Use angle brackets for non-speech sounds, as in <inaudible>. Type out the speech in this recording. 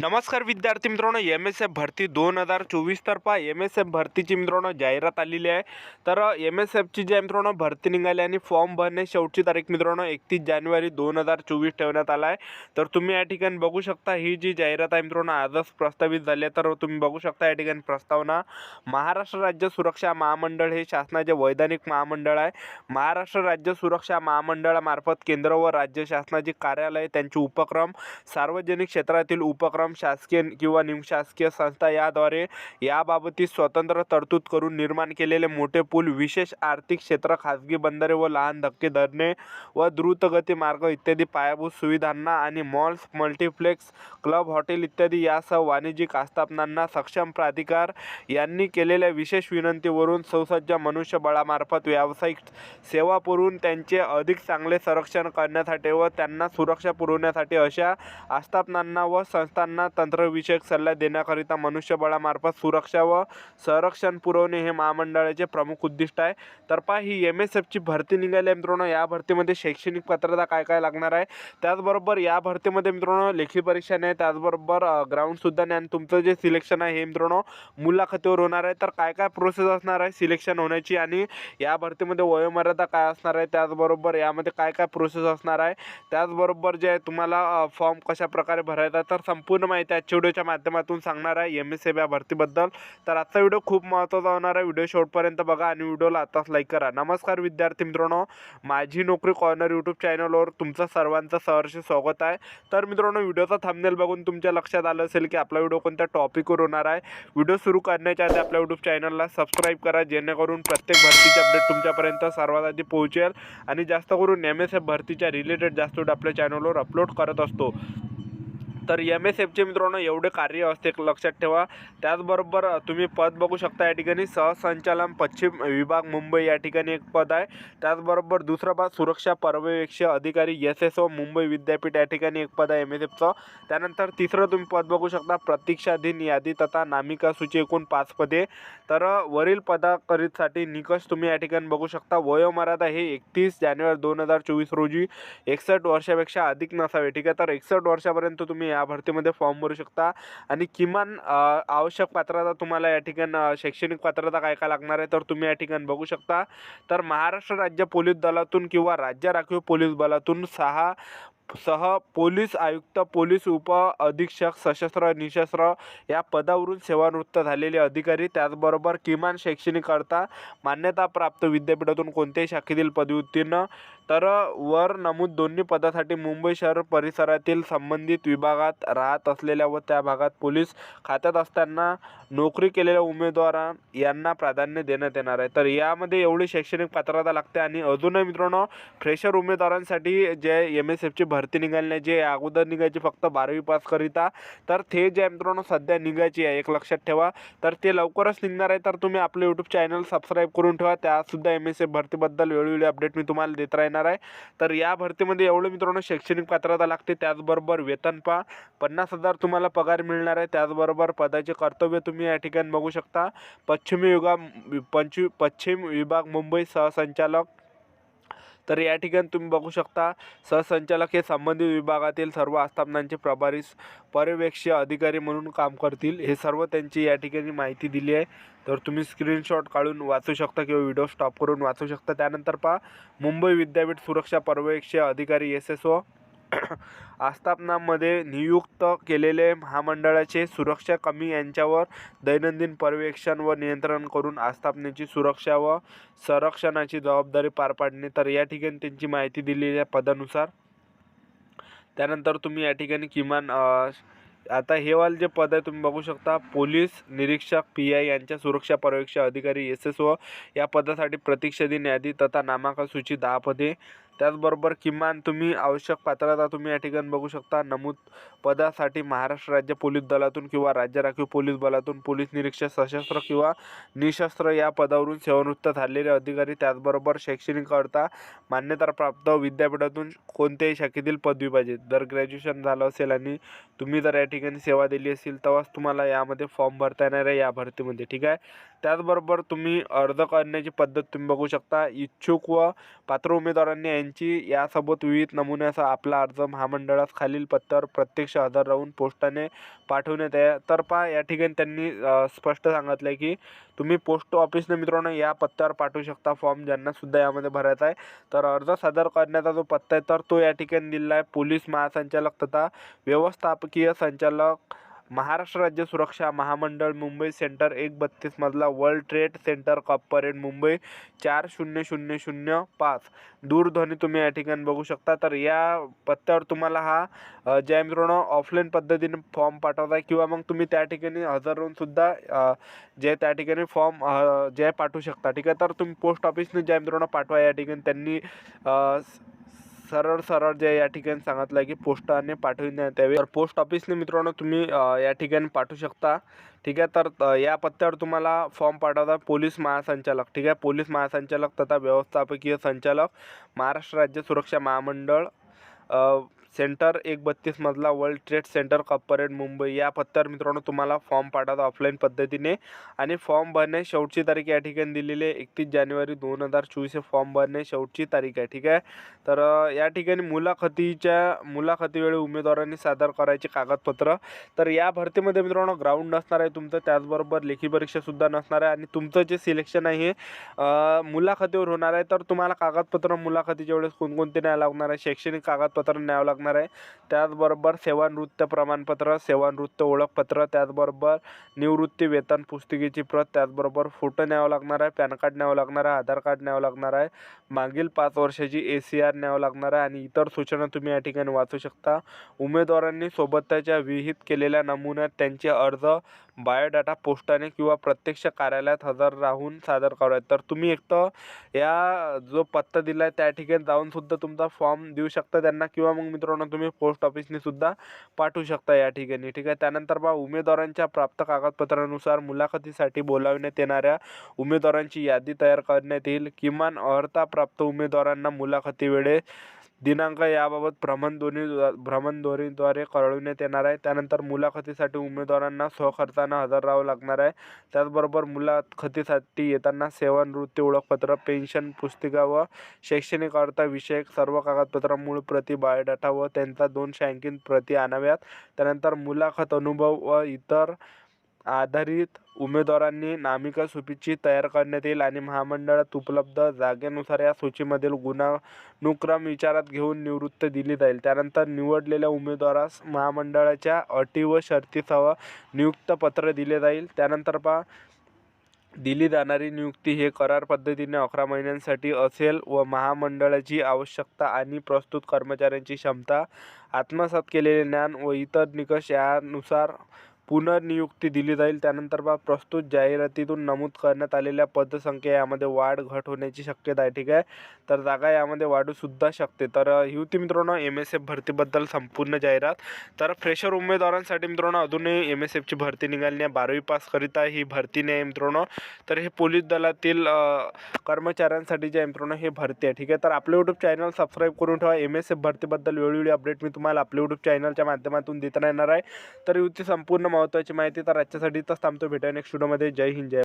नमस्कार विद्यार्थी मित्रांनो एम एस एफ भरती दोन हजार चोवीस तर्फा एम एस एफ भरतीची मित्रांनो जाहिरात आलेली आहे. तर एम एस एफची जी आहे मित्रांनो भरती निघाली आणि फॉर्म भरणे शेवटची तारीख मित्रांनो एकतीस जानेवारी दोन हजार चोवीस ठेवण्यात आला आहे. तर तुम्ही या ठिकाणी बघू शकता ही जी जाहिरात आहे मित्रांनो आजच प्रस्तावित झाली आहे. तर तुम्ही बघू शकता या ठिकाणी प्रस्तावना महाराष्ट्र राज्य सुरक्षा महामंडळ हे शासनाचे वैधानिक महामंडळ आहे. महाराष्ट्र राज्य सुरक्षा महामंडळामार्फत केंद्र व राज्य शासनाची कार्यालय त्यांचे उपक्रम सार्वजनिक क्षेत्रातील उपक्रम शासकीय किंवा निमशासकीय संस्था याद्वारे याबाबतीत स्वतंत्र तरतूद करून निर्माण केलेले मोठे पूल विशेष आर्थिक क्षेत्र खाजगी बंदरे व लहान धक्के धरणे व द्रुतगती मार्ग इत्यादी पायाभूत सुविधांना आणि मॉल्स मल्टिप्लेक्स क्लब हॉटेल इत्यादी यासह वाणिज्यिक आस्थापनांना सक्षम प्राधिकार यांनी केलेल्या विशेष विनंतीवरून सुसज्ज मनुष्यबळामार्फत व्यावसायिक सेवा पुरवून त्यांचे अधिक चांगले संरक्षण करण्यासाठी व त्यांना सुरक्षा पुरवण्यासाठी अशा आस्थापनांना व संस्थांना तंत्रविषयक सल्ला देण्याकरिता मनुष्यबळामार्फत सुरक्षा व संरक्षण पुरवणे हे महामंडळाचे प्रमुख उद्दिष्ट आहे. तर पहा ही एम एस एफची भरती निघाली आहे मित्रांनो. या भरतीमध्ये शैक्षणिक पात्रता काय काय लागणार आहे? त्याचबरोबर या भरतीमध्ये मित्रांनो लेखी परीक्षा नाही त्याचबरोबर ग्राउंडसुद्धा नाही आणि तुमचं जे सिलेक्शन आहे हे मित्रांनो मुलाखतीवर होणार आहे. तर काय काय प्रोसेस असणार आहे सिलेक्शन होण्याची आणि या भरतीमध्ये वयोमर्यादा काय असणार आहे? त्याचबरोबर यामध्ये काय काय प्रोसेस असणार आहे? त्याचबरोबर जे आहे तुम्हाला फॉर्म कशा प्रकारे भरायचा तर संपूर्ण माहिती आजच्या व्हिडिओच्या माध्यमातून सांगणार आहे एम एस एफ या भरतीबद्दल. तर आजचा व्हिडिओ खूप महत्त्वाचा होणार आहे. व्हिडिओ शेवटपर्यंत बघा आणि व्हिडिओला आताच लाईक करा. नमस्कार विद्यार्थी मित्रांनो. माझी नोकरी कॉर्नर यूट्यूब चॅनलवर तुमचं सर्वांचं सहर्ष स्वागत आहे. तर मित्रांनो व्हिडिओचा थंबनेल बघून तुमच्या लक्षात आलं असेल की आपला व्हिडिओ कोणत्या टॉपिकवर होणार आहे. व्हिडिओ सुरू करण्याच्या आधी आपल्या यूट्यूब चॅनलला सबस्क्राईब करा. जेणेकरून प्रत्येक भरतीचे अपडेट तुमच्यापर्यंत सर्वात आधी पोहोचेल. आणि जास्त करून एम एस एफ भरतीच्या रिलेटेड जास्त व्हिडिओ आपल्या चॅनलवर अपलोड करत असतो. तर एम एस एफचे मित्रांनो एवढे कार्य असते लक्षात ठेवा. त्याचबरोबर तुम्ही पद बघू शकता या ठिकाणी. सहसंचालन पश्चिम विभाग मुंबई या ठिकाणी एक पद आहे. त्याचबरोबर दुसरा पद सुरक्षा पर्यवेक्षक अधिकारी एस एस ओ मुंबई विद्यापीठ या ठिकाणी एक पद आहे एम एस एफचं त्यानंतर तिसरं तुम्ही पद बघू शकता प्रतीक्षाधीन यादी तथा नामिका सूची एकूण पाच पदे. तर वरील पदाकरीसाठी निकष तुम्ही या ठिकाणी बघू शकता. वयोमर्यादा हे एकतीस जानेवारी दोन हजार चोवीस रोजी एकसष्ट वर्षापेक्षा अधिक नसावे. ठीक आहे? तर एकसष्ट वर्षापर्यंत तुम्ही या भरतीमध्ये फॉर्म भरू शकता. आणि किमान आवश्यक पात्रता तुम्हाला या ठिकाणी शैक्षणिक पात्रता काय काय लागणार आहे तर तुम्ही या ठिकाणी बघू शकता. तर महाराष्ट्र राज्य पोलीस दलातून किंवा राज्य राखीव पोलीस बलातून सहा सह पोलीस आयुक्त पोलीस उप अधीक्षक सशस्त्र निशस्त्र या पदावरून सेवानिवृत्त झालेले अधिकारी त्याचबरोबर किमान शैक्षणिक मान्यताप्राप्त विद्यापीठातून कोणत्याही शाखेतील पदवी उत्तीर्ण तर वर नमूद दोन्ही पदासाठी मुंबई शहर परिसरातील संबंधित विभागात राहत असलेल्या व त्या भागात पोलीस खात्यात असताना नोकरी केलेल्या उमेदवारां यांना प्राधान्य देण्यात येणार आहे. तर यामध्ये एवढी शैक्षणिक पात्रता लागते आणि अजूनही मित्रांनो फ्रेशर उमेदवारांसाठी जे एम एस एफची भर भरती निघालण्याची आहे. अगोदर निघायची फक्त बारावी पासकरिता तर ते जे आहे मित्रांनो सध्या निघायची आहे एक लक्षात ठेवा. तर ते लवकरच निघणार आहे. तर तुम्ही आपलं यूट्यूब चॅनल सबस्क्राईब करून ठेवा. त्यासुद्धा एम एस ए भरतीबद्दल वेळोवेळी अपडेट मी तुम्हाला देत राहणार आहे. तर या भरतीमध्ये एवढं मित्रांनो शैक्षणिक पात्रता लागते. त्याचबरोबर वेतन पा पन्नास हजार तुम्हाला पगार मिळणार आहे. त्याचबरोबर पदाचे कर्तव्य तुम्ही या ठिकाणी बघू शकता. पश्चिमी युगा पंचवी पश्चिम विभाग मुंबई सहसंचालक तर या ठिकाणी तुम्ही बघू शकता सहसंचालक हे संबंधित विभागातील सर्व आस्थापनांचे प्रभारी पर्यवेक्षीय अधिकारी म्हणून काम करतील. हे सर्व त्यांची या ठिकाणी माहिती दिली आहे. तर तुम्ही स्क्रीनशॉट काढून वाचू शकता किंवा व्हिडिओ स्टॉप करून वाचू शकता. त्यानंतर पहा मुंबई विद्यापीठ सुरक्षा पर्यवेक्षीय अधिकारी एस एस ओ <coughs> आस्थापनामध्ये नियुक्त केलेले महामंडळाचे सुरक्षा कमी यांच्यावर दैनंदिन पर्यवेक्षण व नियंत्रण करून आस्थापनेची सुरक्षा व संरक्षणाची जबाबदारी पार पाडणे. तर या ठिकाणी त्यांची माहिती दिलेली आहे पदानुसार त्यानंतर तुम्ही या ठिकाणी किमान आता हेवाल जे पद आहे तुम्ही बघू शकता. पोलीस निरीक्षक पी आय यांच्या सुरक्षा पर्यवेक्षक अधिकारी एस एस ओ या पदासाठी प्रतीक्षा दिन यादी तथा नामांकन सूची दहा पदे त्याचबरोबर किमान तुम्ही आवश्यक पात्रता तुम्ही या ठिकाणी बघू शकता. नमूद पदासाठी महाराष्ट्र राज्य पोलीस दलातून किंवा राज्य राखीव पोलीस बलातून पोलीस निरीक्षक सशस्त्र किंवा निशस्त्र या पदावरून सेवानिवृत्त झालेले अधिकारी त्याचबरोबर शैक्षणिक मान्यताप्राप्त विद्यापीठातून कोणत्याही शाखेतील पदवी पाहिजे. जर ग्रॅज्युएशन झालं असेल आणि तुम्ही जर या ठिकाणी सेवा दिली असेल तेव्हाच तुम्हाला यामध्ये फॉर्म भरता येणार आहे या भरतीमध्ये ठीक आहे? त्याचबरोबर तुम्ही अर्ज करण्याची पद्धत तुम्ही बघू शकता. इच्छुक व पात्र उमेदवारांनी एन यांची यासोबत विविध नमुन्याचा आपला अर्ज महामंडळास खालील पत्त्यावर प्रत्यक्ष हजर राहून पोस्टाने पाठवण्यात आहे. तर पहा या ठिकाणी त्यांनी स्पष्ट सांगितलं आहे की तुम्ही पोस्ट ऑफिसने मित्रांनो या पत्त्यावर पाठवू शकता. फॉर्म ज्यांनासुद्धा यामध्ये भरायचा आहे. तर अर्ज सादर करण्याचा जो पत्ता आहे तर तो या ठिकाणी दिलेला आहे. पोलीस महासंचालक तथा व्यवस्थापकीय संचालक महाराष्ट्र राज्य सुरक्षा महामंडळ मुंबई सेंटर एक बत्तीस मधला world trade centre corporate Mumbai चार शून्य शून्य शून्य पाच. दूरध्वनी तुम्ही या ठिकाणी बघू शकता. तर या पत्त्यावर तुम्हाला हा जय जे मित्रांनो ऑफलाईन पद्धतीने फॉर्म पाठवता किंवा मग तुम्ही त्या ठिकाणी हजर राहून सुद्धा जे त्या ठिकाणी फॉर्म जे पाठवू शकता. ठीक आहे? तर तुम्ही पोस्ट ऑफिसने जय आहे मित्रांनो पाठवा या ठिकाणी. त्यांनी सरळ सरळ जे या ठिकाणी सांगितलं आहे की पोस्टाने पाठविण्यात यावे. तर पोस्ट ऑफिसने मित्रांनो तुम्ही या ठिकाणी पाठवू शकता. ठीक आहे? तर या पत्त्यावर तुम्हाला फॉर्म पाठवता पोलीस महासंचालक. ठीक आहे? पोलीस महासंचालक तथा व्यवस्थापकीय संचालक महाराष्ट्र राज्य सुरक्षा महामंडळ. सेंटर एक बत्तीस मधला world trade centre corporate Mumbai. या पत्त्यावर मित्रांनो तुम्हाला फॉर्म पाठवता ऑफलाईन पद्धतीने. आणि फॉर्म भरणे शेवटची तारीख या ठिकाणी दिलेली आहे. एकतीस जानेवारी दोन हजार चोवीस हे फॉर्म भरणे शेवटची तारीख आहे ठीक आहे? तर या ठिकाणी मुलाखतीच्या मुलाखतीवेळी उमेदवारांनी सादर करायचे कागदपत्र. तर या भरतीमध्ये मित्रांनो ग्राउंड नसणार आहे तुमचं त्याचबरोबर लेखी परीक्षासुद्धा नसणार आहे. आणि तुमचं जे सिलेक्शन आहे हे मुलाखतीवर होणार आहे. तर तुम्हाला कागदपत्र मुलाखतीच्या वेळेस कोणकोणते न्यावं लागणार आहे? शैक्षणिक कागदपत्र न्यावं लागणार आहे. त्याचबरोबर सेवानिवृत्त प्रमाणपत्र सेवानिवृत्त ओळखपत्र त्याचबरोबर निवृत्ती वेतन पुस्तिकेची प्रत त्याचबरोबर फोटो न्यावं लागणार आहे पॅन कार्ड न्यावं लागणार आहे आधार कार्ड न्यावं लागणार आहे मागील पाच वर्षाची ए सी आर न्यावं लागणार आहे आणि इतर सूचना तुम्ही या ठिकाणी वाचू शकता. उमेदवारांनी सोबतच्या विहित केलेल्या नमुन्यात त्यांचे अर्ज बायोडाटा पोस्टाने किंवा प्रत्यक्ष कार्यालयात हजर राहून सादर करावे. तर तुम्ही एक तर या जो पत्ता दिला आहे त्या ठिकाणी जाऊनसुद्धा तुमचा फॉर्म देऊ शकता त्यांना किंवा मग मित्रांनो तुम्ही पोस्ट ऑफिसनेसुद्धा पाठवू शकता या ठिकाणी. ठीक आहे? त्यानंतर बा उमेदवारांच्या प्राप्त कागदपत्रानुसार मुलाखतीसाठी बोलावण्यात येणाऱ्या उमेदवारांची यादी तयार करण्यात येईल. किमान अर्हता प्राप्त उमेदवारांना मुलाखती वेळेस दिनांक याबाबत भ्रमणध्वनी भ्रमणध्वनीद्वारे कळविण्यात येणार आहे. त्यानंतर मुलाखतीसाठी उमेदवारांना स्वखर्चानं हजर राहावं लागणार आहे. त्याचबरोबर मुलाखतीसाठी येताना सेवानिवृत्ती ओळखपत्र पेन्शन पुस्तिका व शैक्षणिक अर्थविषयक सर्व कागदपत्र मूळ प्रती बायोडाटा व त्यांचा दोन शँकिन प्रती आणाव्यात. त्यानंतर मुलाखत अनुभव व इतर आधारित उमेदवारांनी नामिका सूचीची तयार करण्यात येईल आणि महामंडळात उपलब्ध जागेनुसार या सूचीमधील गुणानुक्रम विचारात घेऊन निवृत्ती दिली जाईल. त्यानंतर निवडलेल्या उमेदवारास महामंडळाच्या अटी व शर्तीसह नियुक्त पत्र दिले जाईल. त्यानंतर पा दिली जाणारी नियुक्ती हे करार पद्धतीने अकरा महिन्यांसाठी असेल व महामंडळाची आवश्यकता आणि प्रस्तुत कर्मचाऱ्यांची क्षमता आत्मसात केलेले ज्ञान व इतर निकष यानुसार पुनर्नियुक्ती दिली जाईल. त्यानंतर बा प्रस्तुत जाहिरातीतून नमूद करण्यात आलेल्या पदसंख्या यामध्ये वाढ घट होण्याची शक्यता आहे. ठीक आहे? तर जागा यामध्ये वाढूसुद्धा शकते. तर अ, ही होती मित्रांनो एम एस एफ भरतीबद्दल संपूर्ण जाहिरात. तर फ्रेशर उमेदवारांसाठी मित्रांनो अजूनही एम एस एफची भरती निघाली नाही. बारावी पासकरिता ही भरती नाही आहे मित्रांनो. तर हे पोलीस दलातील कर्मचाऱ्यांसाठी जे आहे मित्रांनो हे भरती आहे. ठीक आहे? तर आपलं यूट्यूब चॅनल सबस्क्राईब करून ठेवा. एम एस एफ भरतीबद्दल वेळोवेळी अपडेट मी तुम्हाला आपल्या यूट्यूब चॅनलच्या माध्यमातून देता येणार आहे. तर ही होती संपूर्ण महत्त्वाची माहिती तर आजच्यासाठी तर थांबतो. भेटूया नेक्स्ट व्हिडिओमध्ये जय हिंद जय